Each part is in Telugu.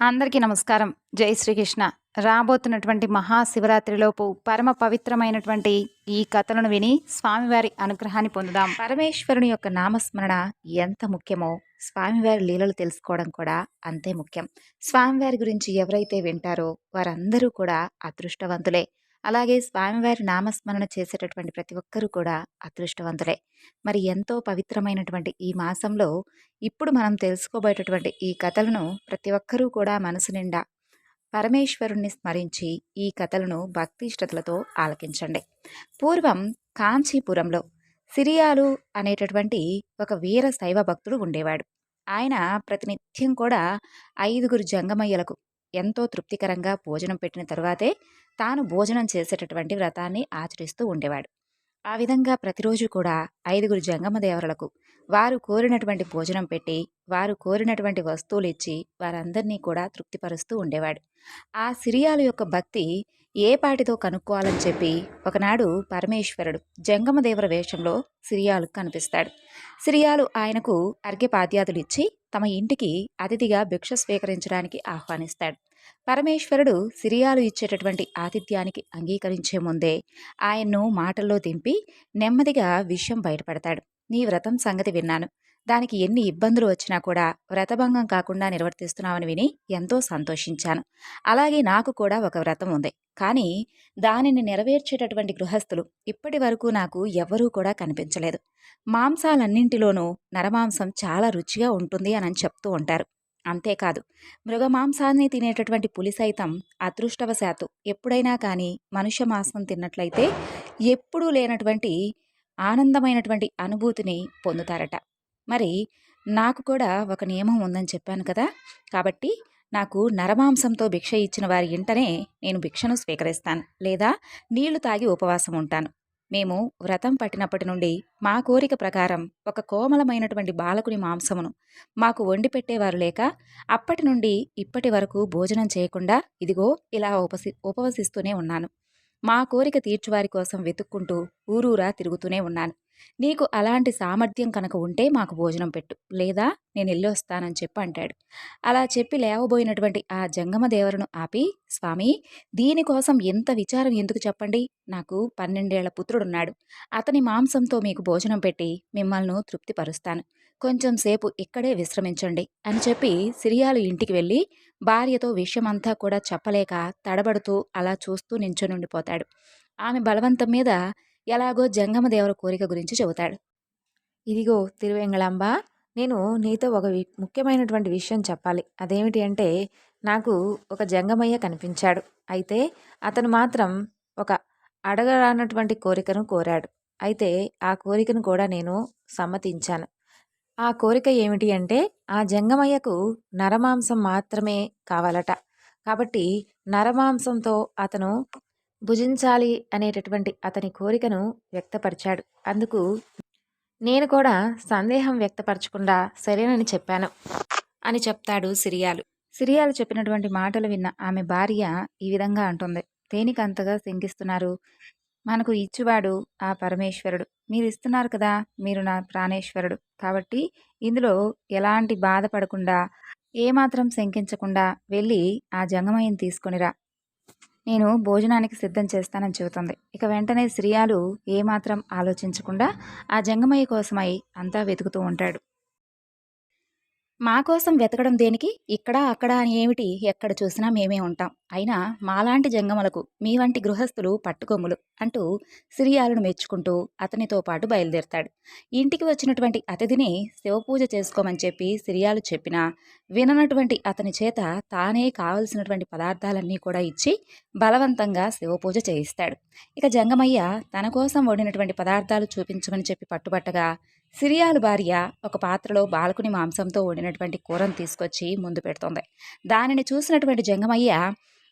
అందరికీ నమస్కారం. జై శ్రీకృష్ణ. రాబోతున్నటువంటి మహాశివరాత్రిలోపు పరమ పవిత్రమైనటువంటి ఈ కథలను విని స్వామివారి అనుగ్రహాన్ని పొందుదాం. పరమేశ్వరుని యొక్క నామస్మరణ ఎంత ముఖ్యమో స్వామివారి లీలలు తెలుసుకోవడం కూడా అంతే ముఖ్యం. స్వామివారి గురించి ఎవరైతే వింటారో వారందరూ కూడా అదృష్టవంతులే. అలాగే స్వామివారి నామస్మరణ చేసేటటువంటి ప్రతి ఒక్కరూ కూడా అదృష్టవంతులే. మరి ఎంతో పవిత్రమైనటువంటి ఈ మాసంలో ఇప్పుడు మనం తెలుసుకోబోయేటటువంటి ఈ కథలను ప్రతి ఒక్కరూ కూడా మనసు నిండా పరమేశ్వరుణ్ణి స్మరించి ఈ కథలను భక్తిష్టతలతో ఆలకించండి. పూర్వం కాంచీపురంలో సిరియాలు అనేటటువంటి ఒక వీర శైవ భక్తుడు ఉండేవాడు. ఆయన ప్రతినిత్యం కూడా ఐదుగురు జంగమయ్యలకు ఎంతో తృప్తికరంగా భోజనం పెట్టిన తరువాతే తాను భోజనం చేసేటటువంటి వ్రతాన్ని ఆచరిస్తూ ఉండేవాడు. ఆ విధంగా ప్రతిరోజు కూడా ఐదుగురు జంగమ దేవరలకు వారు కోరినటువంటి భోజనం పెట్టి వారు కోరినటువంటి వస్తువులు ఇచ్చి వారందరినీ కూడా తృప్తిపరుస్తూ ఉండేవాడు. ఆ సిరియాల యొక్క భక్తి ఏ పాటితో కనుక్కోవాలని చెప్పి ఒకనాడు పరమేశ్వరుడు జంగమదేవర వేషంలో సిరియాలు కనిపిస్తాడు. సిరియాలు ఆయనకు అర్ఘ్యపాద్యాదులు ఇచ్చి తమ ఇంటికి అతిథిగా భిక్ష స్వీకరించడానికి ఆహ్వానిస్తాడు. పరమేశ్వరుడు సిరియాలు ఇచ్చేటటువంటి ఆతిథ్యానికి అంగీకరించే ముందే ఆయన్ను మాటల్లో దింపి నెమ్మదిగా విషయం బయటపడతాడు. నీ వ్రతం సంగతి విన్నాను. దానికి ఎన్ని ఇబ్బందులు వచ్చినా కూడా వ్రతభంగం కాకుండా నిర్వర్తిస్తున్నావని విని ఎంతో సంతోషించాను. అలాగే నాకు కూడా ఒక వ్రతం ఉంది. కానీ దానిని నెరవేర్చేటటువంటి గృహస్థులు ఇప్పటి వరకు నాకు ఎవ్వరూ కూడా కనిపించలేదు. మాంసాలన్నింటిలోనూ నరమాంసం చాలా రుచిగా ఉంటుంది అని చెప్తూ ఉంటారు. అంతేకాదు మృగమాంసాన్ని తినేటటువంటి పులి సైతం అదృష్టవశాత్తు ఎప్పుడైనా కానీ మనుష్య మాంసం తిన్నట్లయితే ఎప్పుడూ లేనటువంటి ఆనందమైనటువంటి అనుభూతిని పొందుతారట. మరి నాకు కూడా ఒక నియమం ఉందని చెప్పాను కదా! కాబట్టి నాకు నరమాంసంతో భిక్ష ఇచ్చిన వారి ఇంటనే నేను భిక్షను స్వీకరిస్తాను. లేదా నీళ్ళు తాగి ఉపవాసం ఉంటాను. మేము వ్రతం పట్టినప్పటి నుండి మా కోరిక ప్రకారం ఒక కోమలమైనటువంటి బాలకుని మాంసమును మాకు వండి పెట్టేవారు లేక అప్పటి నుండి ఇప్పటి వరకు భోజనం చేయకుండా ఇదిగో ఇలా ఉపసి ఉపవసిస్తూనే ఉన్నాను. మా కోరిక తీర్చువారి కోసం వెతుక్కుంటూ ఊరూరా తిరుగుతూనే ఉన్నాను. నీకు అలాంటి సామర్థ్యం కనుక ఉంటే మాకు భోజనం పెట్టు. లేదా నేను వెళ్ళొస్తానని చెప్పి అంటాడు. అలా చెప్పి లేవబోయినటువంటి ఆ జంగమదేవరను ఆపి స్వామి దీనికోసం ఎంత విచారం ఎందుకు చెప్పండి? నాకు పన్నెండేళ్ళ పుత్రుడున్నాడు అతని మాంసంతో మీకు భోజనం పెట్టి మిమ్మల్ని తృప్తిపరుస్తాను. కొంచెం సేపు ఇక్కడే విశ్రమించండి అని చెప్పి సిరియాలు ఇంటికి వెళ్ళి భార్యతో విషయమంతా కూడా చెప్పలేక తడబడుతూ అలా చూస్తూ నించునుండిపోతాడు. ఆమె బలవంతం మీద ఎలాగో జంగమదేవర కోరిక గురించి చెబుతాడు. ఇదిగో తిరువెంగళంబ నేను నీతో ఒక ముఖ్యమైనటువంటి విషయం చెప్పాలి. అదేమిటి అంటే నాకు ఒక జంగమయ్య కనిపించాడు. అయితే అతను మాత్రం ఒక అడగరానటువంటి కోరికను కోరాడు. అయితే ఆ కోరికను కూడా నేను సమ్మతించాను. ఆ కోరిక ఏమిటి అంటే ఆ జంగమయ్యకు నరమాంసం మాత్రమే కావాలట. కాబట్టి నరమాంసంతో అతను భుజించాలి అనేటటువంటి అతని కోరికను వ్యక్తపరిచాడు. అందుకు నేను కూడా సందేహం వ్యక్తపరచకుండా సరేనని చెప్పాను అని చెప్తాడు సిరియాలు. సిరియాలు చెప్పినటువంటి మాటలు విన్న ఆమె భార్య ఈ విధంగా అంటుంది. దేనికి అంతగా శంకిస్తున్నారు. మనకు ఇచ్చువాడు ఆ పరమేశ్వరుడు. మీరు ఇస్తున్నారు కదా మీరు నా ప్రాణేశ్వరుడు. కాబట్టి ఇందులో ఎలాంటి బాధపడకుండా ఏమాత్రం శంకించకుండా వెళ్ళి ఆ జంగమయ్యని తీసుకొనిరా నేను భోజనానికి సిద్ధం చేస్తానని చెబుతుంది. ఇక వెంటనే శ్రీయాలు ఏమాత్రం ఆలోచించకుండా ఆ జంగమయ్య కోసమై అంతా వెతుకుతూ ఉంటాడు. మా కోసం వెతకడం దేనికి? ఇక్కడ అక్కడ అని ఏమిటి? ఎక్కడ చూసినా మేమే ఉంటాం. అయినా మాలాంటి జంగములకు మీ వంటి గృహస్థులు పట్టుకొమ్ములు అంటూ సిరియాలను మెచ్చుకుంటూ అతనితో పాటు బయలుదేరతాడు. ఇంటికి వచ్చినటువంటి అతిథిని శివపూజ చేసుకోమని చెప్పి సిరియాలు చెప్పినా విననటువంటి అతని చేత తానే కావలసినటువంటి పదార్థాలన్నీ కూడా ఇచ్చి బలవంతంగా శివపూజ చేయిస్తాడు. ఇక జంగమయ్య తన కోసం వండినటువంటి పదార్థాలు చూపించమని చెప్పి పట్టుబట్టగా సిరియాలు భార్య ఒక పాత్రలో బాలకుని మాంసంతో వండినటువంటి కూరను తీసుకొచ్చి ముందు పెడుతోంది. దానిని చూసినటువంటి జంగమయ్య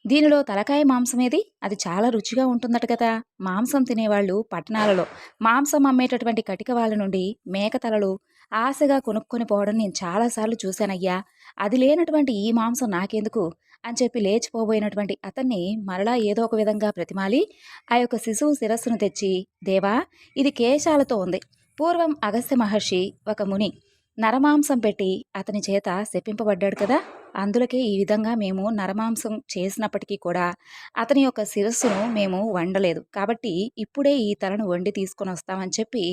దీనిలో తలకాయ మాంసం ఏది? అది చాలా రుచిగా ఉంటుందట కదా. మాంసం తినేవాళ్ళు పట్టణాలలో. మాంసం అమ్మేటటువంటి కటిక వాళ్ళ నుండి మేక తలలు ఆశగా కొనుక్కొని పోవడం నేను చాలాసార్లు చూశానయ్యా. అది లేనటువంటి ఈ మాంసం నాకెందుకు? అని చెప్పి లేచిపోబోయినటువంటి అతన్ని మరలా ఏదో ఒక విధంగా ప్రతిమాలి ఆ యొక్క శిశువు శిరస్సును తెచ్చి దేవా ఇది కేశాలతో ఉంది. పూర్వం అగస్త్య మహర్షి ఒక ముని. నరమాంసం పెట్టి అతని చేత శపింపబడ్డాడు కదా? అందులకే ఈ విధంగా మేము నరమాంసం చేసినప్పటికీ కూడా అతని యొక్క శిరస్సును మేము వండలేదు. కాబట్టి ఇప్పుడే ఈ తలను వండి తీసుకొని వస్తామని చెప్పి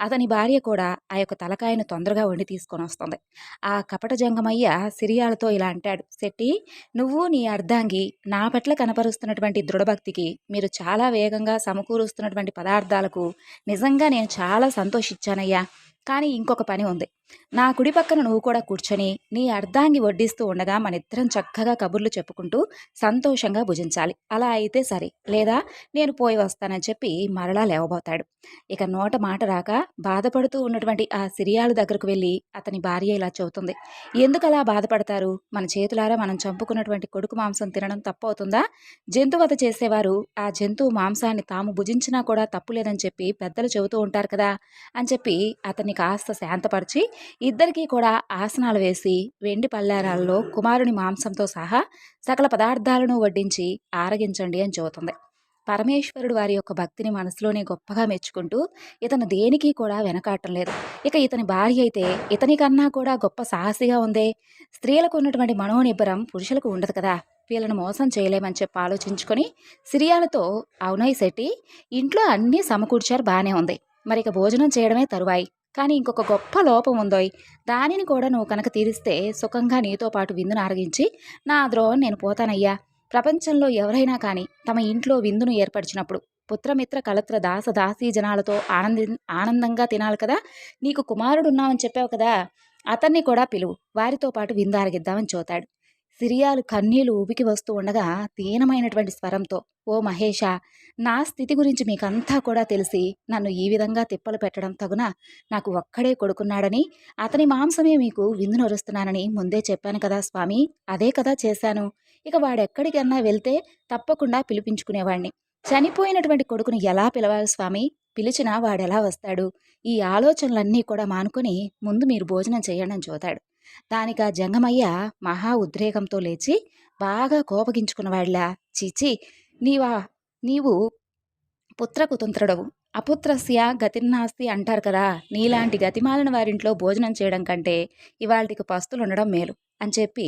అతని భార్య కూడా ఆ యొక్క తలకాయను తొందరగా వండి తీసుకొని వస్తుంది. ఆ కపట జంగమయ్య సిరియాలతో ఇలా అంటాడు శెట్టి నువ్వు నీ అర్ధాంగి నా పట్ల కనపరుస్తున్నటువంటి దృఢభక్తికి మీరు చాలా వేగంగా సమకూరుస్తున్నటువంటి పదార్థాలకు నిజంగా నేను చాలా సంతోషించానయ్యా. కానీ ఇంకొక పని ఉంది. నా కుడి పక్కన నువ్వు కూడా కూర్చొని నీ అర్ధాంగి వడ్డిస్తూ ఉండగా మనిద్దరం చక్కగా కబుర్లు చెప్పుకుంటూ సంతోషంగా భుజించాలి. అలా అయితే సరే. లేదా నేను పోయి వస్తానని చెప్పి మరలా లేవబోతాడు. ఇక నోట మాట రాక బాధపడుతూ ఉన్నటువంటి ఆ సిరియాలు దగ్గరకు వెళ్ళి అతని భార్య ఇలా చెబుతుంది. ఎందుకు అలా బాధపడతారు? మన చేతులారా మనం చంపుకున్నటువంటి కొడుకు మాంసం తినడం తప్పు అవుతుందా జంతువత చేసేవారు ఆ జంతువు మాంసాన్ని తాము భుజించినా కూడా తప్పు లేదని చెప్పి పెద్దలు చెబుతూ ఉంటారు కదా అని చెప్పి అతన్ని కాస్త శాంతపరిచి ఇద్దరికీ కూడా ఆసనాలు వేసి వెండి పల్లారాల్లో కుమారుని మాంసంతో సహా సకల పదార్థాలను వడ్డించి ఆరగించండి అని చెబుతుంది. పరమేశ్వరుడు వారి యొక్క భక్తిని మనసులోనే గొప్పగా మెచ్చుకుంటూ ఇతను దేనికి కూడా వెనకాటం లేదు. ఇక ఇతని భార్య అయితే ఇతని కన్నా కూడా గొప్ప సాహసిగా ఉందే. స్త్రీలకు ఉన్నటువంటి మనోనిబ్బరం పురుషులకు ఉండదు కదా. వీళ్ళను మోసం చేయలేమని చెప్పి ఆలోచించుకొని సిరియాలతో అవునై శెట్టి ఇంట్లో అన్నీ సమకూర్చారు బాగానే ఉంది. మరి ఇక భోజనం చేయడమే తరువాయి. కానీ ఇంకొక గొప్ప లోపం ఉందోయ్. దానిని కూడా నువ్వు కనుక తీరిస్తే సుఖంగా నీతో పాటు విందును ఆరగించి నా ద్రోహం నేను పోతానయ్యా. ప్రపంచంలో ఎవరైనా కానీ తమ ఇంట్లో విందును ఏర్పరిచినప్పుడు పుత్రమిత్ర కలత్ర దాస దాసీ జనాలతో ఆనంది ఆనందంగా తినాలి కదా? నీకు కుమారుడున్నావని చెప్పావు కదా? అతన్ని కూడా పిలువు. వారితో పాటు విందారగిద్దామని చూతాడు. సిరియాలు కన్నీళ్ళు ఊపికి వస్తూ ఉండగా దీనమైనటువంటి స్వరంతో ఓ మహేష నా స్థితి గురించి మీకంతా కూడా తెలిసి నన్ను ఈ విధంగా తిప్పలు పెట్టడం తగున? నాకు ఒక్కడే కొడుకున్నాడని అతని మాంసమే మీకు విందు నొరుస్తున్నానని ముందే చెప్పాను కదా స్వామి అదే కదా చేశాను. ఇక వాడెక్కడికన్నా వెళ్తే తప్పకుండా పిలిపించుకునేవాణ్ణి. చనిపోయినటువంటి కొడుకుని ఎలా పిలవాలి స్వామి? పిలిచినా వాడెలా వస్తాడు? ఈ ఆలోచనలన్నీ కూడా మానుకొని ముందు మీరు భోజనం చేయండి అని చూతాడు. దానికి ఆ జంగమయ్య మహా ఉద్రేకంతో లేచి బాగా కోపగించుకున్నవాడిలా. చీచి నీవా నీవు పుత్రకుతంత్రుడవు అపుత్రస్య గతిర్నాస్తి అంటారు కదా నీలాంటి గతిమాలిన వారింట్లో భోజనం చేయడం కంటే ఇవాళకి పస్తులు ఉండడం మేలు అని చెప్పి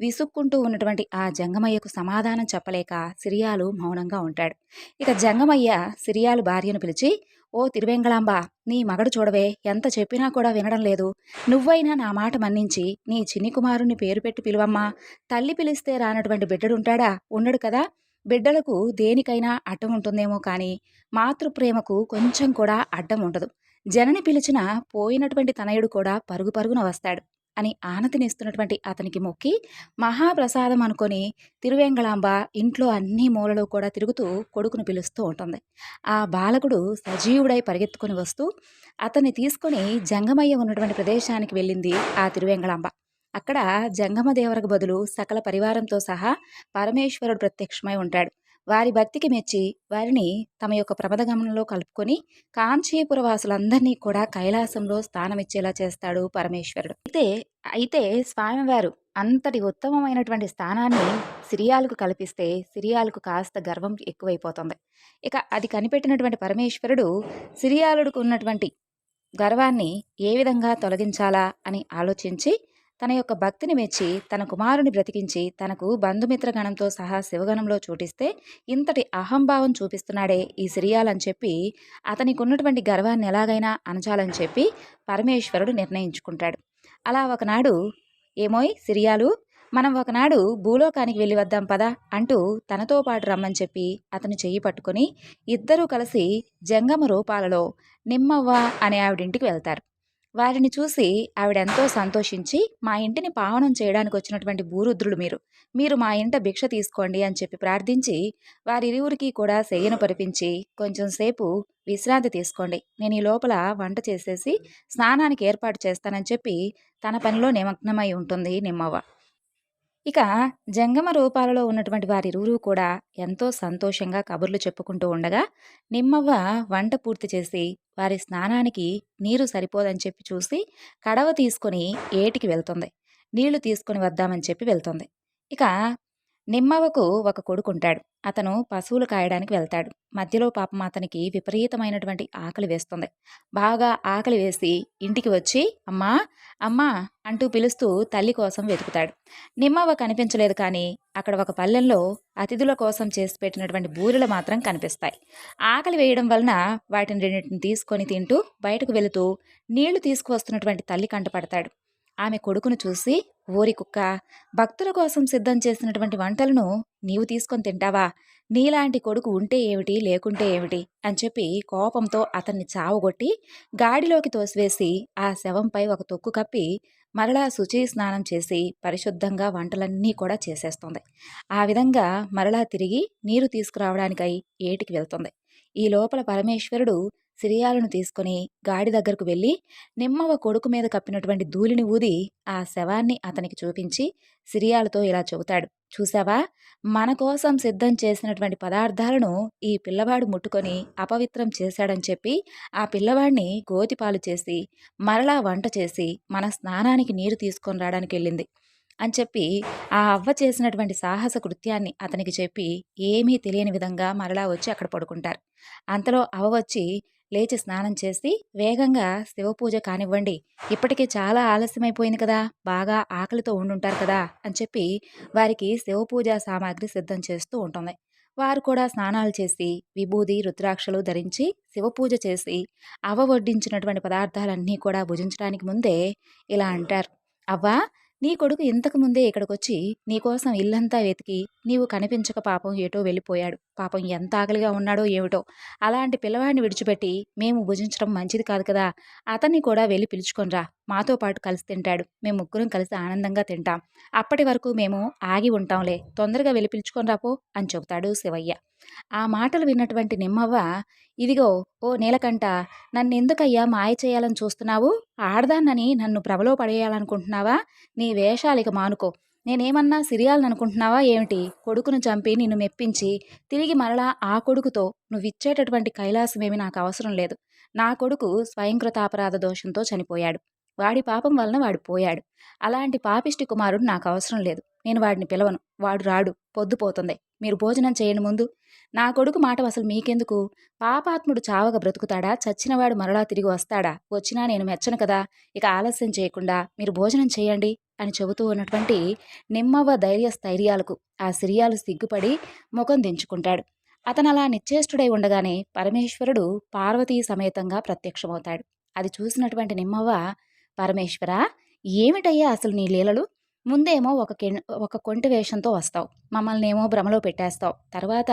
విసుక్కుంటూ ఉన్నటువంటి ఆ జంగమయ్యకు సమాధానం చెప్పలేక సిరియాలు మౌనంగా ఉంటాడు. ఇక జంగమయ్య సిరియాలు భార్యను పిలిచి ఓ తిరువెంగళాంబ నీ మగడు చూడవే ఎంత చెప్పినా కూడా వినడం లేదు. నువ్వైనా నా మాట మన్నించి నీ చిన్ని కుమారుని పేరు పెట్టి పిలువమ్మా. తల్లి పిలిస్తే రానటువంటి బిడ్డడు ఉంటాడా? ఉండడు కదా. బిడ్డలకు దేనికైనా అడ్డం ఉంటుందేమో కానీ మాతృప్రేమకు కొంచెం కూడా అడ్డం ఉండదు. జనని పిలిచిన పోయినటువంటి తనయుడు కూడా పరుగు పరుగున వస్తాడు అని ఆనతినిస్తున్నటువంటి అతనికి మొక్కి మహాప్రసాదం అనుకొని తిరువెంగళాంబ ఇంట్లో అన్ని మూలలో కూడా తిరుగుతూ కొడుకును పిలుస్తూ ఉంటుంది. ఆ బాలకుడు సజీవుడై పరిగెత్తుకొని వస్తూ అతన్ని తీసుకొని జంగమయ్య ఉన్నటువంటి ప్రదేశానికి వెళ్ళింది ఆ తిరువెంగళాంబ. అక్కడ జంగమదేవరకు బదులు సకల పరివారంతో సహా పరమేశ్వరుడు ప్రత్యక్షమై ఉంటాడు. వారి భక్తికి మెచ్చి వారిని తమ యొక్క ప్రమదగమనంలో కలుపుకొని కాంచీపుర వాసులందరినీ కూడా కైలాసంలో స్థానమిచ్చేలా చేస్తాడు పరమేశ్వరుడు. అయితే అయితే స్వామివారు అంతటి ఉత్తమమైనటువంటి స్థానాన్ని సిరియాలకు కల్పిస్తే సిరియాలకు కాస్త గర్వం ఎక్కువైపోతుంది. ఇక అది కనిపెట్టినటువంటి పరమేశ్వరుడు సిరియాలుడికి ఉన్నటువంటి గర్వాన్ని ఏ విధంగా తొలగించాలా అని ఆలోచించి తన యొక్క భక్తిని మెచ్చి తన కుమారుని బ్రతికించి తనకు బంధుమిత్రగణంతో సహా శివగణంలో చూటిస్తే ఇంతటి అహంభావం చూపిస్తున్నాడే ఈ సిరియాలని చెప్పి అతనికి ఉన్నటువంటి గర్వాన్ని ఎలాగైనా అనచాలని చెప్పి పరమేశ్వరుడు నిర్ణయించుకుంటాడు. అలా ఒకనాడు ఏమోయ్ సిరియాలు మనం ఒకనాడు భూలోకానికి వెళ్ళి వద్దాం పదా అంటూ తనతో పాటు రమ్మని చెప్పి అతను చెయ్యి పట్టుకొని ఇద్దరూ కలిసి జంగమ రూపాలలో నిమ్మవ్వ అనే ఆవిడింటికి వెళ్తారు. వారిని చూసి ఆవిడెంతో సంతోషించి మా ఇంటిని పావనం చేయడానికి వచ్చినటువంటి భూరుద్రులు మీరు. మీరు మా ఇంట భిక్ష తీసుకోండి అని చెప్పి ప్రార్థించి వారిరువురికి కూడా శయ్యను పరిపించి కొంచెం సేపు విశ్రాంతి తీసుకోండి. నేను ఈ లోపల వంట చేసేసి స్నానానికి ఏర్పాటు చేస్తానని చెప్పి తన పనిలో నిమగ్నమై ఉంటుంది నిమ్మవ్వ. ఇక జంగమ రూపాలలో ఉన్నటువంటి వారిరువురు కూడా ఎంతో సంతోషంగా కబుర్లు చెప్పుకుంటూ ఉండగా నిమ్మవ్వ వంట పూర్తి చేసి వారి స్నానానికి నీరు సరిపోదని చెప్పి చూసి కడవ తీసుకొని ఏటికి వెళ్తుంది. నీళ్ళు తీసుకొని వద్దామని చెప్పి వెళ్తుంది. ఇక నిమ్మవకు ఒక కొడుకుంటాడు. అతను పశువులు కాయడానికి వెళ్తాడు. మధ్యలో పాపం అతనికి విపరీతమైనటువంటి ఆకలి వేస్తుంది. బాగా ఆకలి వేసి ఇంటికి వచ్చి అమ్మా అమ్మా అంటూ పిలుస్తూ తల్లి కోసం వెతుకుతాడు. నిమ్మవ కనిపించలేదు కానీ అక్కడ ఒక పల్లెల్లో అతిథుల కోసం చేసి పెట్టినటువంటి బూరెలు మాత్రం కనిపిస్తాయి. ఆకలి వేయడం వలన వాటిని రెండింటిని తీసుకొని తింటూ బయటకు వెళుతూ నీళ్ళు తీసుకువస్తున్నటువంటి తల్లి కంటపడతాడు. ఆమె కొడుకును చూసి ఓరి కుక్క భక్తుల కోసం సిద్ధం చేసినటువంటి వంటలను నీవు తీసుకొని తింటావా? నీలాంటి కొడుకు ఉంటే ఏమిటి? లేకుంటే ఏమిటి? అని చెప్పి కోపంతో అతన్ని చావగొట్టి గాడిలోకి తోసివేసి ఆ శవంపై ఒక తొక్కు కప్పి మరలా శుచి స్నానం చేసి పరిశుద్ధంగా వంటలన్నీ కూడా చేసేస్తుంది. ఆ విధంగా మరలా తిరిగి నీరు తీసుకురావడానికై ఏటికి వెళ్తుంది. ఈ లోపల పరమేశ్వరుడు సిరియాలను తీసుకొని గాడి దగ్గరకు వెళ్ళి నిమ్మవ కొడుకు మీద కప్పినటువంటి ధూళిని ఊది ఆ శవాన్ని అతనికి చూపించి సిరియాలతో ఇలా చెబుతాడు. చూసావా మన కోసం సిద్ధం చేసినటువంటి పదార్థాలను ఈ పిల్లవాడు ముట్టుకొని అపవిత్రం చేశాడని చెప్పి ఆ పిల్లవాడిని గోతిపాలు చేసి మరలా వంట చేసి మన స్నానానికి నీరు తీసుకొని రావడానికి వెళ్ళింది అని చెప్పి ఆ అవ్వ చేసినటువంటి సాహస కృత్యాన్ని అతనికి చెప్పి ఏమీ తెలియని విధంగా మరలా వచ్చి అక్కడ పడుకుంటారు. అంతలో అవ్వ వచ్చి లేచి స్నానం చేసి వేగంగా శివపూజ కానివ్వండి. ఇప్పటికే చాలా ఆలస్యమైపోయింది కదా బాగా ఆకలితో ఉండుంటారు కదా అని చెప్పి వారికి శివపూజ సామాగ్రి సిద్ధం చేస్తూ ఉంటుంది. వారు కూడా స్నానాలు చేసి విభూది రుద్రాక్షలు ధరించి శివపూజ చేసి అవ వడ్డించినటువంటి పదార్థాలన్నీ కూడా భుజించడానికి ముందే ఇలా అంటారు. అవ్వా నీ కొడుకు ఇంతకు ముందే ఇక్కడికొచ్చి నీకోసం ఇల్లంతా వెతికి నీవు కనిపించక పాపం ఏటో వెళ్ళిపోయాడు. పాపం ఎంత ఆకలిగా ఉన్నాడో ఏమిటో. అలాంటి పిల్లవాడిని విడిచిపెట్టి మేము భుజించడం మంచిది కాదు కదా. అతన్ని కూడా వెళ్ళి పిలుచుకొనిరా మాతో పాటు కలిసి తింటాడు. మేము ముగ్గురం కలిసి ఆనందంగా తింటాం. అప్పటి వరకు మేము ఆగి ఉంటాంలే. తొందరగా వెళ్ళి పిలుచుకొని రాపో అని చెబుతాడు శివయ్య. ఆ మాటలు విన్నటువంటి నిమ్మవ్వ ఇదిగో ఓ నీలకంట నన్నెందుకయ్యా మాయ చేయాలని చూస్తున్నావు? ఆడదాన్నని నన్ను ప్రభలో పడేయాలనుకుంటున్నావా? నీ వేషాలిక మానుకో. నేనేమన్నా సిరియాలనుకుంటున్నావా ఏమిటి? కొడుకును చంపి నిన్ను మెప్పించి తిరిగి మరలా ఆ కొడుకుతో నువ్విచ్చేటటువంటి కైలాసమేమి నాకు అవసరం లేదు. నా కొడుకు స్వయంకృతాపరాధ దోషంతో చనిపోయాడు. వాడి పాపం వలన వాడు పోయాడు. అలాంటి పాపిష్టి కుమారుడు నాకు అవసరం లేదు. నేను వాడిని పిలవను. వాడు రాడు. పొద్దుపోతుంది మీరు భోజనం చేయని ముందు నా కొడుకు మాట అసలు మీకెందుకు? పాపాత్ముడు చావగా బ్రతుకుతాడా? చచ్చినవాడు మరలా తిరిగి వస్తాడా? వచ్చినా నేను మెచ్చను కదా? ఇక ఆలస్యం చేయకుండా మీరు భోజనం చేయండి అని చెబుతూ ఉన్నటువంటి నిమ్మవ్వ ధైర్య స్థైర్యాలకు ఆ సిరియాలు సిగ్గుపడి ముఖం దించుకుంటాడు. అతను అలా నిశ్చేష్టుడై ఉండగానే పరమేశ్వరుడు పార్వతీ సమేతంగా ప్రత్యక్షమవుతాడు. అది చూసినటువంటి నిమ్మవ్వ పరమేశ్వర ఏమిటయ్యా అసలు నీ లీలలు? ముందేమో ఒక కె ఒక కొంటి వేషంతో వస్తావు. మమ్మల్ని ఏమో భ్రమలో పెట్టేస్తావు. తర్వాత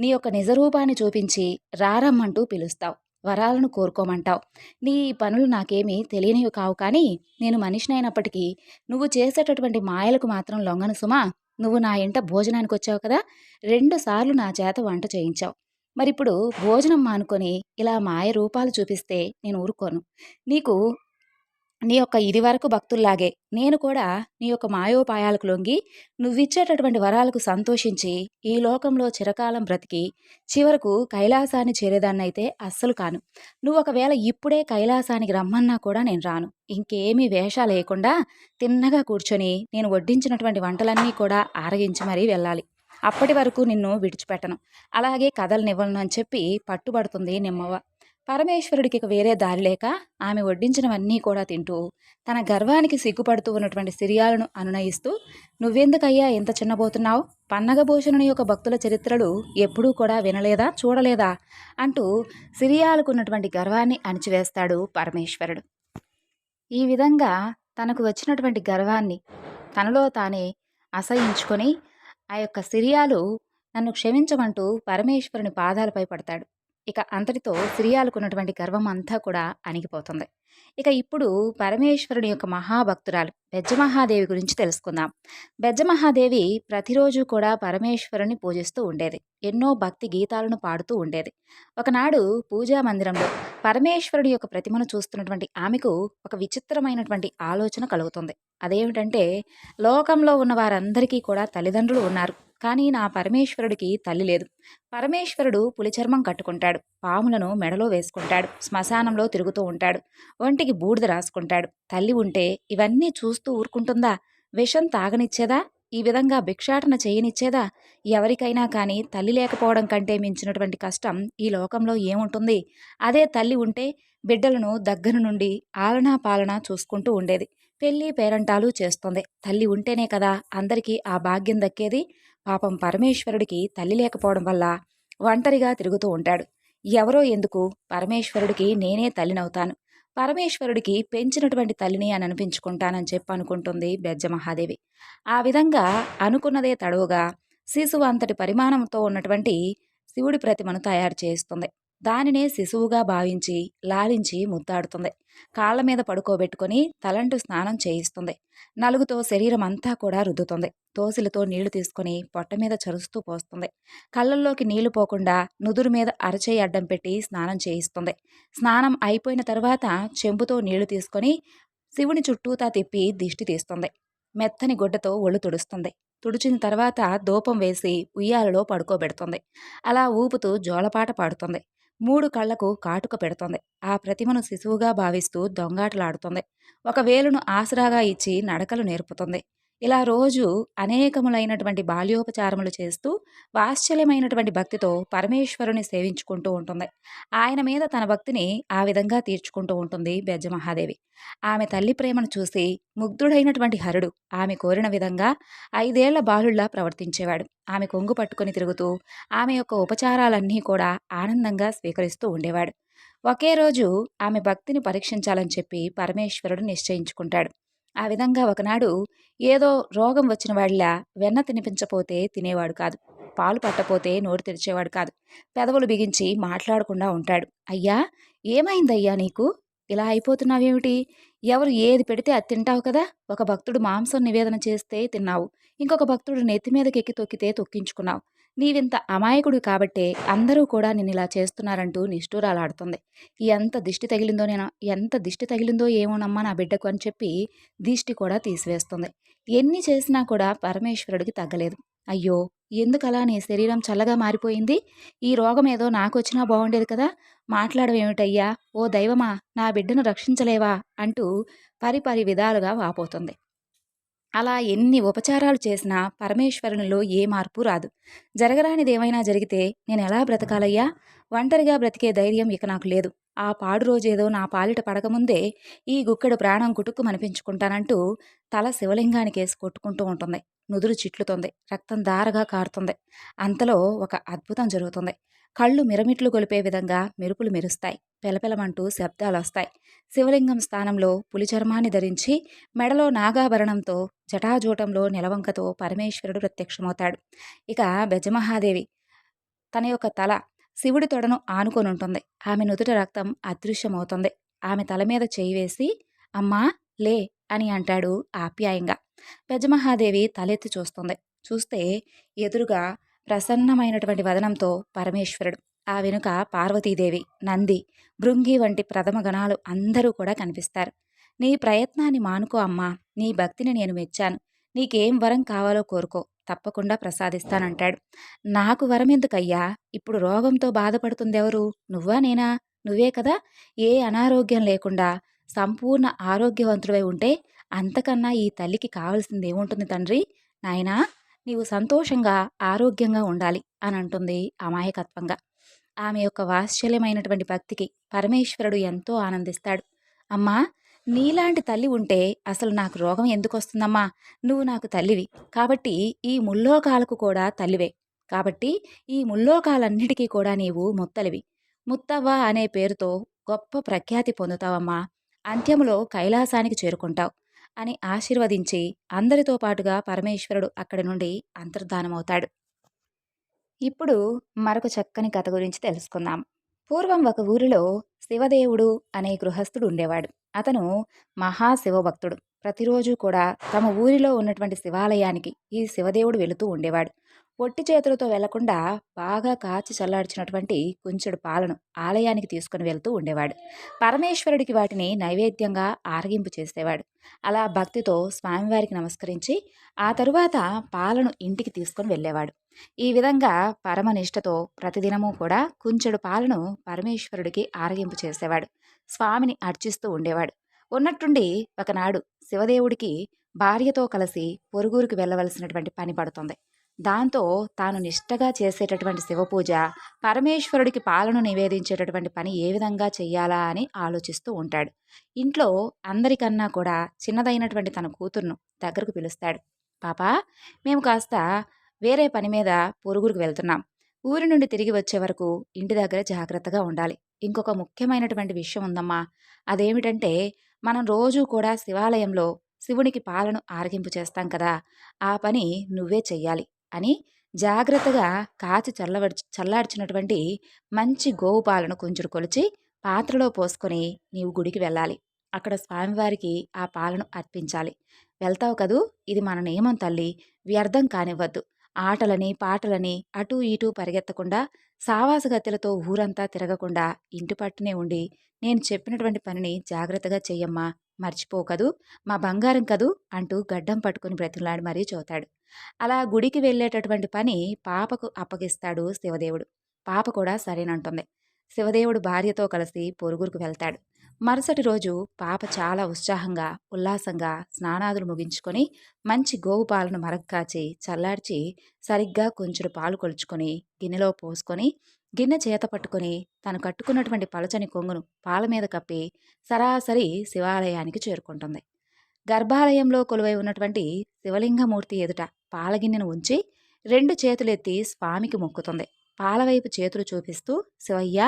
నీ యొక్క నిజరూపాన్ని చూపించి రారమ్మంటూ పిలుస్తావు. వరాలను కోరుకోమంటావు. నీ పనులు నాకేమీ తెలియనివి కావు కానీ నేను మనిషినైనప్పటికీ నువ్వు చేసేటటువంటి మాయలకు మాత్రం లొంగను సుమా. నువ్వు నా ఇంట భోజనానికి వచ్చావు కదా? రెండు సార్లు నా చేత వంట చేయించావు. మరిప్పుడు భోజనం మానుకొని ఇలా మాయ రూపాలు చూపిస్తే నేను ఊరుకోను. నీకు నీ యొక్క ఇది వరకు భక్తుల్లాగే నేను కూడా నీ యొక్క మాయోపాయాలకు లొంగి నువ్విచ్చేటటువంటి వరాలకు సంతోషించి ఈ లోకంలో చిరకాలం బ్రతికి చివరకు కైలాసాన్ని చేరేదాన్నైతే అస్సలు కాను. నువ్వు ఒకవేళ ఇప్పుడే కైలాసానికి రమ్మన్నా కూడా నేను రాను. ఇంకేమీ వేషాలు లేకుండా తిన్నగా కూర్చొని నేను వడ్డించినటువంటి వంటలన్నీ కూడా ఆరగించి మరీ వెళ్ళాలి. అప్పటి వరకు నిన్ను విడిచిపెట్టను. అలాగే కథలు నివ్వను అని చెప్పి పట్టుబడుతుంది నిమ్మవ్వ. పరమేశ్వరుడికి వేరే దారి లేక ఆమె వడ్డించినవన్నీ కూడా తింటూ తన గర్వానికి సిగ్గుపడుతూ ఉన్నటువంటి సిరియాలను అనునయిస్తూ నువ్వెందుకయ్యా ఎంత చిన్నబోతున్నావు? పన్నగభూషణుని యొక్క భక్తుల చరిత్రలు ఎప్పుడూ కూడా వినలేదా చూడలేదా? అంటూ సిరియాలకున్నటువంటి గర్వాన్ని అణిచివేస్తాడు పరమేశ్వరుడు. ఈ విధంగా తనకు వచ్చినటువంటి గర్వాన్ని తనలో తానే అసహించుకొని ఆ యొక్క సిరియాలు నన్ను క్షమించమంటూ పరమేశ్వరుని పాదాలపై పడతాడు. ఇక అంతటితో సిరియాలకున్నటువంటి గర్వం అంతా కూడా అణిగిపోతుంది. ఇక ఇప్పుడు పరమేశ్వరుని యొక్క మహాభక్తురాలు బెజ్జమహాదేవి గురించి తెలుసుకుందాం. బెజ్జమహాదేవి ప్రతిరోజు కూడా పరమేశ్వరుని పూజిస్తూ ఉండేది. ఎన్నో భక్తి గీతాలను పాడుతూ ఉండేది. ఒకనాడు పూజా మందిరంలో పరమేశ్వరుడి యొక్క ప్రతిమను చూస్తున్నటువంటి ఆమెకు ఒక విచిత్రమైనటువంటి ఆలోచన కలుగుతుంది. అదేమిటంటే లోకంలో ఉన్న వారందరికీ కూడా తల్లిదండ్రులు ఉన్నారు. కానీ నా పరమేశ్వరుడికి తల్లి లేదు. పరమేశ్వరుడు పులిచర్మం కట్టుకుంటాడు. పాములను మెడలో వేసుకుంటాడు. శ్మశానంలో తిరుగుతూ ఉంటాడు. ఒంటికి బూడిద రాసుకుంటాడు. తల్లి ఉంటే ఇవన్నీ చూస్తూ ఊరుకుంటుందా? విషం తాగనిచ్చేదా? ఈ విధంగా భిక్షాటన చేయనిచ్చేదా? ఎవరికైనా కానీ తల్లి లేకపోవడం కంటే మించినటువంటి కష్టం ఈ లోకంలో ఏముంటుంది? అదే తల్లి ఉంటే బిడ్డలను దగ్గర నుండి ఆలనా పాలన చూసుకుంటూ ఉండేది. పెళ్ళి పేరంటాలు చేస్తుంది. తల్లి ఉంటేనే కదా అందరికీ ఆ భాగ్యం దక్కేది? పాపం పరమేశ్వరుడికి తల్లి లేకపోవడం వల్ల ఒంటరిగా తిరుగుతూ ఉంటాడు. ఎవరో ఎందుకు పరమేశ్వరుడికి నేనే తల్లినవుతాను. పరమేశ్వరుడికి పెంచినటువంటి తల్లిని అని అనిపించుకుంటానని చెప్పి అనుకుంటుంది బెజ్జ మహాదేవి ఆ విధంగా అనుకున్నదే తడవుగా శిశువు అంతటి పరిమాణంతో ఉన్నటువంటి శివుడి ప్రతిమను తయారు చేస్తుంది. దానినే శిశువుగా భావించి లాలించి ముద్దాడుతుంది. కాళ్ళ మీద పడుకోబెట్టుకొని తలంటు స్నానం చేయిస్తుంది. నలుగుతో శరీరం అంతా కూడా రుద్దుతుంది. తోసిలతో నీళ్ళు తీసుకొని పొట్ట మీద చరుస్తూ పోస్తుంది. కళ్ళల్లోకి నీళ్ళు పోకుండా నుదురు మీద అరచేయి అడ్డం పెట్టి స్నానం చేయిస్తుంది. స్నానం అయిపోయిన తర్వాత చెంబుతో నీళ్ళు తీసుకొని శివుని చుట్టూతా తిప్పి దిష్టి తీస్తుంది. మెత్తని గుడ్డతో ఒళ్ళు తుడుస్తుంది. తుడిచిన తర్వాత దూపం వేసి ఉయ్యాలలో పడుకోబెడుతుంది. అలా ఊపుతూ జోలపాట పాడుతుంది. మూడు కళ్ళకు కాటుక పెడుతుంది. ఆ ప్రతిమను శిశువుగా భావిస్తూ దొంగాటలాడుతోంది. ఒక వేలును ఆసరాగా ఇచ్చి నడకలు నేర్పుతుంది. ఇలా రోజు అనేకములైనటువంటి బాల్యోపచారములు చేస్తూ వాత్సల్యమైనటువంటి భక్తితో పరమేశ్వరుని సేవించుకుంటూ ఉంటుంది. ఆయన మీద తన భక్తిని ఆ విధంగా తీర్చుకుంటూ ఉంటుంది బెజ్జమహాదేవి ఆమె తల్లి ప్రేమను చూసి ముగ్ధుడైనటువంటి హరుడు ఆమె కోరిన విధంగా ఐదేళ్ళ బాలుళ్ళా ప్రవర్తించేవాడు. ఆమె కొంగు పట్టుకొని తిరుగుతూ ఆమె యొక్క ఉపచారాలన్నీ కూడా ఆనందంగా స్వీకరిస్తూ ఉండేవాడు. ఒకే రోజు ఆమె భక్తిని పరీక్షించాలని చెప్పి పరమేశ్వరుడు నిశ్చయించుకుంటాడు. ఆ విధంగా ఒకనాడు ఏదో రోగం వచ్చిన వాడిలా వెన్న తినిపించపోతే తినేవాడు కాదు. పాలు పట్టపోతే నోరు తెరిచేవాడు కాదు. పెదవులు బిగించి మాట్లాడకుండా ఉంటాడు. అయ్యా ఏమైందయ్యా నీకు? ఇలా అయిపోతున్నావేమిటి? ఎవరు ఏది పెడితే అది తింటావు కదా? ఒక భక్తుడు మాంసం నివేదన చేస్తే తిన్నావు. ఇంకొక భక్తుడు నెత్తి మీదకెక్కి తొక్కితే తొక్కించుకున్నావు. నీవింత అమాయకుడు కాబట్టే అందరూ కూడా నిన్ను ఇలా చేస్తున్నారంటూ నిష్ఠూరాలాడుతుంది. ఎంత దిష్టి తగిలిందో నేను? ఎంత దిష్టి తగిలిందో ఏమోనమ్మా నా బిడ్డకు అని చెప్పి దిష్టి కూడా తీసివేస్తుంది. ఎన్ని చేసినా కూడా పరమేశ్వరుడికి తగ్గలేదు. అయ్యో! ఎందుకలా నీ శరీరం చల్లగా మారిపోయింది? ఈ రోగం ఏదో నాకు వచ్చినా బాగుండేది కదా? మాట్లాడవేమిటయ్యా? ఓ దైవమా నా బిడ్డను రక్షించలేవా? అంటూ పరిపరి విధాలుగా వాపోతుంది. అలా ఎన్ని ఉపచారాలు చేసినా పరమేశ్వరునిలో ఏ మార్పు రాదు. జరగరానిదేమైనా జరిగితే నేను ఎలా బ్రతకాలయ్యా? ఒంటరిగా బ్రతికే ధైర్యం ఇక నాకు లేదు. ఆ పాడు రోజేదో నా పాలిట పడకముందే ఈ గుక్కడు ప్రాణం కుటుక్కు మనిపించుకుంటానంటూ తల శివలింగానికి వేసి కొట్టుకుంటూ ఉంటుంది. నుదురు చిట్లుతుంది. రక్తం దారగా కారుతుంది. అంతలో ఒక అద్భుతం జరుగుతుంది. కళ్ళు మిరమిట్లు గొలిపే విధంగా మెరుపులు మెరుస్తాయి. పెలపెలమంటూ శబ్దాలు వస్తాయి శివలింగం స్థానంలో పులి చర్మాన్ని ధరించి మెడలో నాగాభరణంతో జటాజూటంలో నిలవంకతో పరమేశ్వరుడు ప్రత్యక్షమవుతాడు. ఇక బెజమహాదేవి తన యొక్క తల శివుడి తొడను ఆనుకొని ఉంటుంది ఆమె నుదుట రక్తం అదృశ్యమవుతుంది. ఆమె తల మీద చేయి వేసి అమ్మా లే అని అంటాడు ఆప్యాయంగా. బెజమహాదేవి తలెత్తి చూస్తుంది. చూస్తే ఎదురుగా ప్రసన్నమైనటువంటి వదనంతో పరమేశ్వరుడు ఆ వెనుక పార్వతీదేవి నంది భృంగి వంటి ప్రథమ గణాలు అందరూ కూడా కనిపిస్తారు. నీ ప్రయత్నాన్ని మానుకో అమ్మా నీ భక్తిని నేను మెచ్చాను. నీకేం వరం కావాలో కోరుకో తప్పకుండా ప్రసాదిస్తానంటాడు. నాకు వరం ఎందుకయ్యా? ఇప్పుడు రోగంతో బాధపడుతుందెవరు? నువ్వా నేనా? నువ్వే కదా? ఏ అనారోగ్యం లేకుండా సంపూర్ణ ఆరోగ్యవంతుడై ఉంటే అంతకన్నా ఈ తల్లికి కావలసింది ఏముంటుంది తండ్రి? నాయనా? నీవు సంతోషంగా ఆరోగ్యంగా ఉండాలి అని అంటుంది అమాయకత్వంగా. ఆమె యొక్క వాత్సల్యమైనటువంటి భక్తికి పరమేశ్వరుడు ఎంతో ఆనందిస్తాడు. అమ్మా నీలాంటి తల్లి ఉంటే అసలు నాకు రోగం ఎందుకు వస్తుందమ్మా నువ్వు నాకు తల్లివి. కాబట్టి ఈ ముల్లోకాలకు కూడా తల్లివే. కాబట్టి ఈ ముల్లోకాలన్నిటికీ కూడా నీవు ముత్తలివి. ముత్తవ్వ అనే పేరుతో గొప్ప ప్రఖ్యాతి పొందుతావమ్మా. అంత్యములో కైలాసానికి చేరుకుంటావు. అని ఆశీర్వదించి అందరితో పాటుగా పరమేశ్వరుడు అక్కడి నుండి అంతర్ధానమవుతాడు. ఇప్పుడు మరొక చక్కని కథ గురించి తెలుసుకుందాం. పూర్వం ఒక ఊరిలో శివదేవుడు అనే గృహస్థుడు ఉండేవాడు. అతను మహాశివభక్తుడు. ప్రతిరోజు కూడా తమ ఊరిలో ఉన్నటువంటి శివాలయానికి ఈ శివదేవుడు వెళుతూ ఉండేవాడు. పొట్టి చేతులతో వెళ్ళకుండా బాగా కాచి చల్లార్చినటువంటి కుంచెడు పాలను ఆలయానికి తీసుకుని వెళ్తూ ఉండేవాడు. పరమేశ్వరుడికి వాటిని నైవేద్యంగా ఆరగింపు చేసేవాడు. అలా భక్తితో స్వామివారికి నమస్కరించి ఆ తరువాత పాలను ఇంటికి తీసుకొని వెళ్ళేవాడు. ఈ విధంగా పరమనిష్టతో ప్రతిదినము కూడా కుంచెడు పాలను పరమేశ్వరుడికి ఆరగింపు చేసేవాడు. స్వామిని అర్చిస్తూ ఉండేవాడు. ఉన్నట్టుండి ఒకనాడు శివదేవుడికి భార్యతో కలిసి పొరుగురికి వెళ్ళవలసినటువంటి పని పడుతుంది. దాంతో తాను నిష్టగా చేసేటటువంటి శివపూజ పరమేశ్వరుడికి పాలను నివేదించేటటువంటి పని ఏ విధంగా చెయ్యాలా అని ఆలోచిస్తూ ఉంటాడు. ఇంట్లో అందరికన్నా కూడా చిన్నదైనటువంటి తన కూతుర్ను దగ్గరకు పిలుస్తాడు. పాపా మేము కాస్త వేరే పని మీద పొరుగురికి వెళ్తున్నాం. ఊరి నుండి తిరిగి వచ్చే వరకు ఇంటి దగ్గర జాగ్రత్తగా ఉండాలి. ఇంకొక ముఖ్యమైనటువంటి విషయం ఉందమ్మా. అదేమిటంటే మనం రోజూ కూడా శివాలయంలో శివునికి పాలను ఆరగింపు చేస్తాం కదా. ఆ పని నువ్వే చెయ్యాలి. అని జాగ్రత్తగా కాచి చల్లబడి చల్లార్చినటువంటి మంచి గోవు పాలను కొంచెం కొలిచి పాత్రలో పోసుకొని నీవు గుడికి వెళ్ళాలి. అక్కడ స్వామివారికి ఆ పాలను అర్పించాలి. వెళ్తావు కదూ? ఇది మన నియమం తల్లి. వ్యర్థం కానివ్వద్దు. ఆటలని పాటలని అటూ ఇటూ పరిగెత్తకుండా సావాసగత్తెలతో ఊరంతా తిరగకుండా ఇంటి పట్టునే ఉండి నేను చెప్పినటువంటి పనిని జాగ్రత్తగా చెయ్యమ్మా. మర్చిపోకదు మా బంగారం కదూ? అంటూ గడ్డం పట్టుకుని బ్రతిలాడి మరీ చూతాడు. అలా గుడికి వెళ్ళేటటువంటి పని పాపకు అప్పగిస్తాడు శివదేవుడు. పాప కూడా సరేనంటుంది. శివదేవుడు భార్యతో కలిసి పొరుగురుకు వెళ్తాడు. మరుసటి రోజు పాప చాలా ఉత్సాహంగా ఉల్లాసంగా స్నానాదులు ముగించుకొని మంచి గోవు పాలను మరక్కాచి చల్లార్చి సరిగ్గా కొంచెం పాలు కొలుచుకొని గిన్నెలో పోసుకొని గిన్నె చేత పట్టుకొని తను కట్టుకున్నటువంటి పలచని కొంగును పాల మీద కప్పి సరాసరి శివాలయానికి చేరుకుంటుంది. గర్భాలయంలో కొలువై ఉన్నటువంటి శివలింగమూర్తి ఎదుట పాలగిన్నెను ఉంచి రెండు చేతులెత్తి స్వామికి మొక్కుతుంది. పాలవైపు చేతులు చూపిస్తూ శివయ్య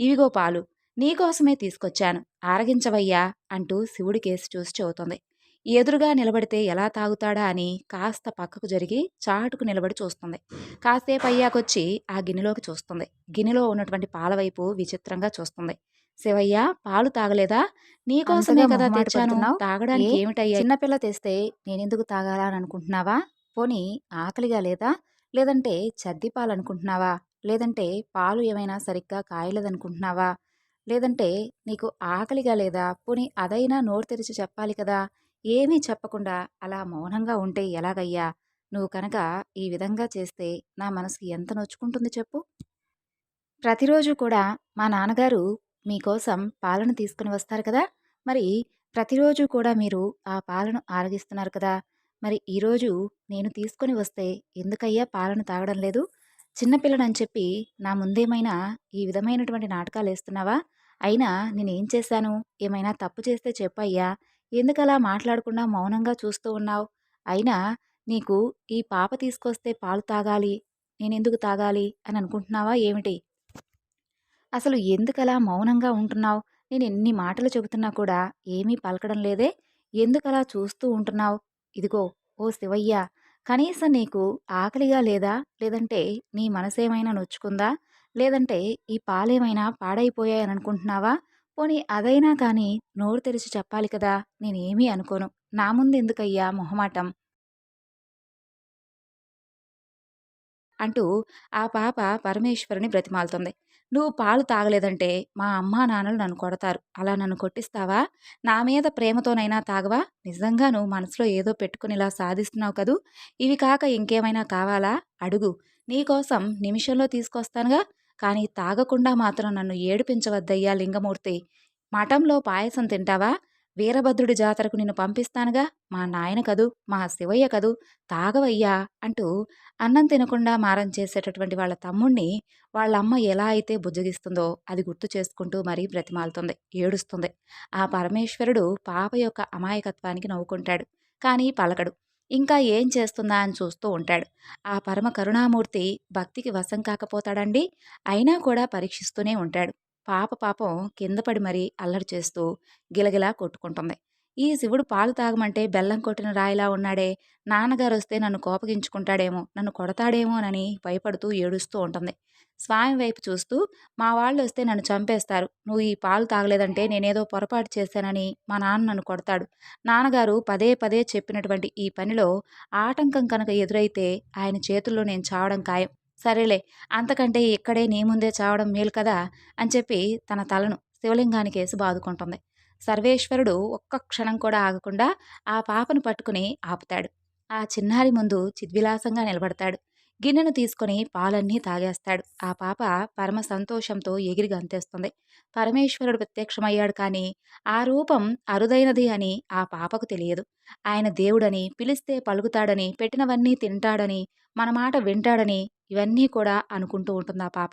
ఇవిగో పాలు. నీకోసమే తీసుకొచ్చాను. ఆరగించవయ్యా అంటూ శివుడి కేసి చూసి చెబుతుంది. ఎదురుగా నిలబడితే ఎలా తాగుతాడా అని కాస్త పక్కకు జరిగి చాటుకు నిలబడి చూస్తుంది. కాసేపు అయ్యాకొచ్చి ఆ గిన్నెలోకి చూస్తుంది. గిన్నెలో ఉన్నటువంటి పాల వైపు విచిత్రంగా చూస్తుంది. శివయ్య పాలు తాగలేదా? నీకోసమే కదా తెచ్చాను. తాగడానికి ఏమిటయ్యా చిన్నపిల్ల తెస్తే నేనెందుకు తాగాలా అని అనుకుంటున్నావా పోనీ ఆకలిగా లేదా? లేదంటే చద్ది పాలు అనుకుంటున్నావా లేదంటే పాలు ఏమైనా సరిగ్గా కాయలేదనుకుంటున్నావా? లేదంటే నీకు ఆకలిగా లేదా? పోనీ అదైనా నోరు తెరిచి చెప్పాలి కదా? ఏమీ చెప్పకుండా అలా మౌనంగా ఉంటే ఎలాగయ్యా? నువ్వు కనుక ఈ విధంగా చేస్తే నా మనసుకి ఎంత నొచ్చుకుంటుంది చెప్పు? ప్రతిరోజు కూడా మా నాన్నగారు మీకోసం పాలను తీసుకుని వస్తారు కదా! మరి ప్రతిరోజు కూడా మీరు ఆ పాలను ఆరగిస్తున్నారు కదా! మరి ఈరోజు నేను తీసుకొని వస్తే ఎందుకయ్యా పాలను తాగడం లేదు? చిన్నపిల్లడని చెప్పి నా ముందేమైనా ఈ విధమైనటువంటి నాటకాలు వేస్తున్నావా? అయినా నేనేం చేశాను? ఏమైనా తప్పు చేస్తే చెప్పయ్యా! ఎందుకలా మాట్లాడకుండా మౌనంగా చూస్తూ ఉన్నావు? అయినా నీకు ఈ పాప తీసుకొస్తే పాలు తాగాలి నేనెందుకు తాగాలి అని అనుకుంటున్నావా ఏమిటి? అసలు ఎందుకలా మౌనంగా ఉంటున్నావు? నేను ఎన్ని మాటలు చెబుతున్నా కూడా ఏమీ పలకడం లేదే. ఎందుకలా చూస్తూ ఉంటున్నావు? ఇదిగో ఓ శివయ్య కనీసం నీకు ఆకలిగా లేదా? లేదంటే నీ మనసేమైనా నొచ్చుకుందా? లేదంటే ఈ పాలేమైనా పాడైపోయాయని అనుకుంటున్నావా పోనీ అదైనా కానీ నోరు తెరిచి చెప్పాలి కదా? నేనేమీ అనుకోను. నా ముందు ఎందుకయ్యా మొహమాటం? అంటూ ఆ పాప పరమేశ్వరుని బ్రతిమాలుతుంది. నువ్వు పాలు తాగలేదంటే మా అమ్మా నాన్నలు నన్ను కొడతారు. అలా నన్ను కొట్టిస్తావా? నా మీద ప్రేమతోనైనా తాగవా? నిజంగా నువ్వు మనసులో ఏదో పెట్టుకుని ఇలా సాధిస్తున్నావు కదూ? ఇవి కాక ఇంకేమైనా కావాలా? అడుగు. నీకోసం నిమిషంలో తీసుకొస్తానుగా. కానీ తాగకుండా మాత్రం నన్ను ఏడిపించవద్దయ్యా లింగమూర్తి. మఠంలో పాయసం తింటావా? వీరభద్రుడి జాతరకు నిన్ను పంపిస్తానుగా? మా నాయన కదూ? మా శివయ్య కదూ? తాగవయ్యా! అంటూ అన్నం తినకుండా మారం చేసేటటువంటి వాళ్ళ తమ్ముణ్ణి వాళ్ళమ్మ ఎలా అయితే బుజ్జగిస్తుందో అది గుర్తు చేసుకుంటూ మరీ బ్రతిమాలుతుంది ఏడుస్తుంది. ఆ పరమేశ్వరుడు పాప యొక్క అమాయకత్వానికి నవ్వుకుంటాడు కానీ పలకడు. ఇంకా ఏం చేస్తుందా అని చూస్తూ ఉంటాడు. ఆ పరమ కరుణామూర్తి భక్తికి వశం కాకపోతాడండి అయినా కూడా పరీక్షిస్తూనే ఉంటాడు. పాప పాపం కింద పడి మరీ అల్లరి చేస్తూ గిలగిలా కొట్టుకుంటుంది. ఈ శివుడు పాలు తాగమంటే బెల్లం కొట్టిన రాయిలా ఉన్నాడే నాన్నగారు వస్తే నన్ను కోపగించుకుంటాడేమో నన్ను కొడతాడేమోనని భయపడుతూ ఏడుస్తూ ఉంటుంది. స్వామి వైపు చూస్తూ మా వాళ్ళు వస్తే నన్ను చంపేస్తారు. నువ్వు ఈ పాలు తాగలేదంటే నేనేదో పొరపాటు చేశానని మా నాన్న నన్ను కొడతాడు. నాన్నగారు పదే పదే చెప్పినటువంటి ఈ పనిలో ఆటంకం కనుక ఎదురైతే ఆయన చేతుల్లో నేను చావడం ఖాయం. సరేలే అంతకంటే ఇక్కడే నీ ముందే చావడం మేలు కదా అని చెప్పి తన తలను శివలింగానికి వేసి బాదుకుంటుంది. సర్వేశ్వరుడు ఒక్క క్షణం కూడా ఆగకుండా ఆ పాపను పట్టుకుని ఆపుతాడు. ఆ చిన్నారి ముందు చిద్విలాసంగా నిలబడతాడు. గిన్నెను తీసుకొని పాలన్నీ తాగేస్తాడు. ఆ పాప పరమ సంతోషంతో ఎగిరి గంతేస్తుంది. పరమేశ్వరుడు ప్రత్యక్షమయ్యాడు కానీ ఆ రూపం అరుదైనది అని ఆ పాపకు తెలియదు. ఆయన దేవుడని పిలిస్తే పలుకుతాడని పెట్టినవన్నీ తింటాడని మన మాట వింటాడని ఇవన్నీ కూడా అనుకుంటూ ఉంటుంది ఆ పాప.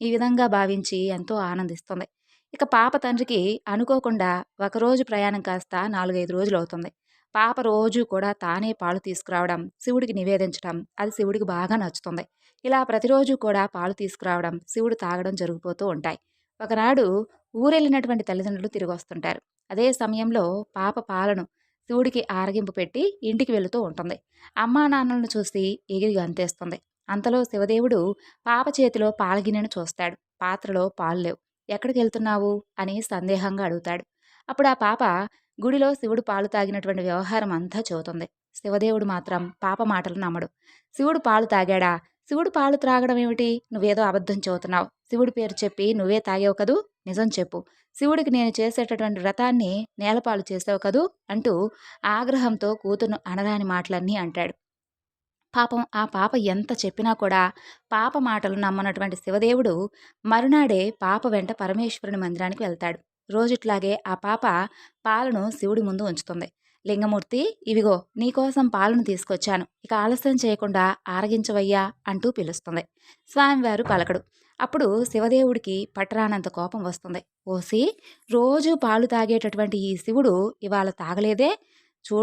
ఈ విధంగా భావించి ఎంతో ఆనందిస్తుంది. ఇక పాప తండ్రికి అనుకోకుండా ఒకరోజు ప్రయాణం కాస్త నాలుగైదు రోజులు అవుతుంది. పాప రోజు కూడా తానే పాలు తీసుకురావడం శివుడికి నివేదించడం అది శివుడికి బాగా నచ్చుతుంది. ఇలా ప్రతిరోజు కూడా పాలు తీసుకురావడం శివుడు తాగడం జరిగిపోతూ ఉంటాయి. ఒకనాడు ఊరెళ్ళినటువంటి తల్లిదండ్రులు తిరిగి వస్తుంటారు. అదే సమయంలో పాప పాలను శివుడికి ఆరగింపు పెట్టి ఇంటికి వెళుతూ ఉంటుంది. అమ్మా నాన్నలను చూసి ఎగిరి గంతేస్తుంది అంతలో శివదేవుడు పాప చేతిలో పాలగిన్నెను చూస్తాడు. పాత్రలో పాలు లేవు. ఎక్కడికి వెళ్తున్నావు? అని సందేహంగా అడుగుతాడు. అప్పుడు ఆ పాప గుడిలో శివుడు పాలు తాగినటువంటి వ్యవహారం అంతా చెబుతుంది. శివదేవుడు మాత్రం పాప మాటలు నమ్మడు. శివుడు పాలు తాగాడా? శివుడు పాలు త్రాగడం ఏమిటి? నువ్వేదో అబద్ధం చెబుతున్నావు. శివుడి పేరు చెప్పి నువ్వే తాగావు కదూ? నిజం చెప్పు. శివుడికి నేను చేసేటటువంటి వ్రతాన్ని నేలపాలు చేసావు కదూ? అంటూ ఆగ్రహంతో కూతురు అనరాని మాటలన్నీ అంటాడు. పాపం ఆ పాప ఎంత చెప్పినా కూడా పాప మాటలు నమ్మనటువంటి శివదేవుడు మరునాడే పాప వెంట పరమేశ్వరుని మందిరానికి వెళ్తాడు. రోజుట్లాగే ఆ పాప పాలను శివుడి ముందు ఉంచుతుంది. లింగమూర్తి ఇవిగో నీకోసం పాలను తీసుకొచ్చాను. ఇక ఆలస్యం చేయకుండా ఆరగించవయ్యా అంటూ పిలుస్తుంది. స్వామివారు పలకడు. అప్పుడు శివదేవుడికి పట్టరానంత కోపం వస్తుంది. ఓసి రోజు పాలు తాగేటటువంటి ఈ శివుడు ఇవాళ తాగలేదే? చూ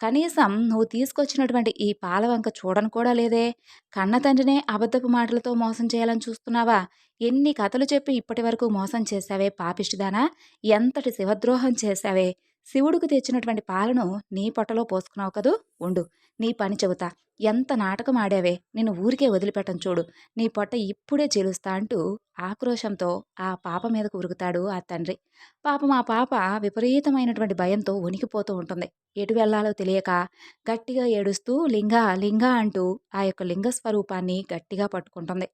కనీసం నువ్వు తీసుకొచ్చినటువంటి ఈ పాలవంక చూడను కూడా లేదే. కన్న తండ్రినే అబద్ధపు మాటలతో మోసం చేయాలని చూస్తున్నావా? ఎన్ని కథలు చెప్పి ఇప్పటి వరకు మోసం చేశావే పాపిష్టిదానా? ఎంతటి శివద్రోహం చేశావే? శివుడికి తెచ్చినటువంటి పాలను నీ పొట్టలో పోసుకున్నావు కదూ? ఉండు నీ పని చెబుతా. ఎంత నాటకం ఆడావే నిన్ను ఊరికే వదిలిపెట్టం చూడు నీ పొట్ట ఇప్పుడే చేలుస్తా అంటూ ఆక్రోశంతో ఆ పాప మీదకు ఉరుకుతాడు ఆ తండ్రి. పాపం ఆ పాప విపరీతమైనటువంటి భయంతో వణికిపోతూ ఉంటుంది. ఎటు వెళ్ళాలో తెలియక గట్టిగా ఏడుస్తూ లింగా లింగా అంటూ ఆ యొక్క లింగ స్వరూపాన్ని గట్టిగా పట్టుకుంటుంది.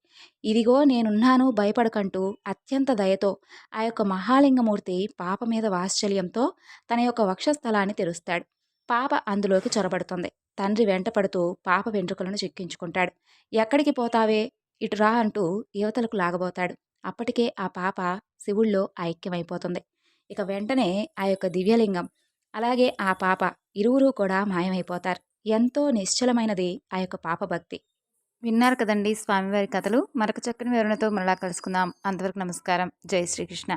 ఇదిగో నేనున్నాను భయపడకంటూ అత్యంత దయతో ఆ యొక్క మహాలింగమూర్తి పాప మీద వాత్సల్యంతో తన యొక్క వక్షస్థలాన్ని తెరుస్తాడు. పాప అందులోకి చొరబడుతుంది. తండ్రి వెంటపడుతూ పాప వెంట్రుకలను చిక్కించుకుంటాడు. ఎక్కడికి పోతావే? ఇటు రా అంటూ యువతలకు లాగబోతాడు. అప్పటికే ఆ పాప శివుల్లో ఐక్యమైపోతుంది. ఇక వెంటనే ఆ యొక్క దివ్యలింగం అలాగే ఆ పాప ఇరువురు కూడా మాయమైపోతారు. ఎంతో నిశ్చలమైనది ఆ యొక్క పాప భక్తి. విన్నారు కదండి స్వామివారి కథలు. మరొక చక్కని వివరణతో మరలా కలుసుకుందాం. అంతవరకు నమస్కారం. జై శ్రీకృష్ణ.